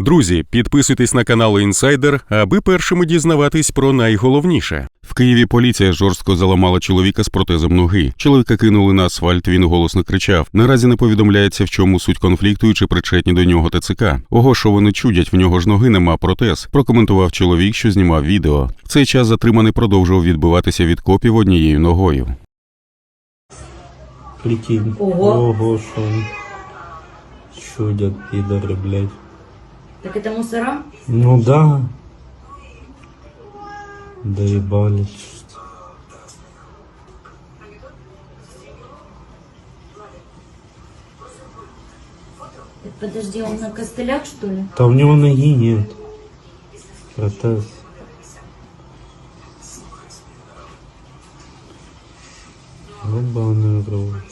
Друзі, підписуйтесь на канал Інсайдер, аби першими дізнаватись про найголовніше. В Києві поліція жорстко заламала чоловіка з протезом ноги. Чоловіка кинули на асфальт. Він голосно кричав. Наразі не повідомляється, в чому суть конфлікту і чи причетні до нього ТЦК. Ого, що вони чудять, в нього ж ноги нема протез. Прокоментував чоловік, що знімав відео. В цей час затриманий продовжував відбиватися від копів однією ногою. Прикинь. Ого. Ого, что они чудят, блядь. Так это мусора? Ну да. Доебались. что-то. Так подожди, он на костылях, что ли? Да у него ноги нет. Протез. Ебаный рот.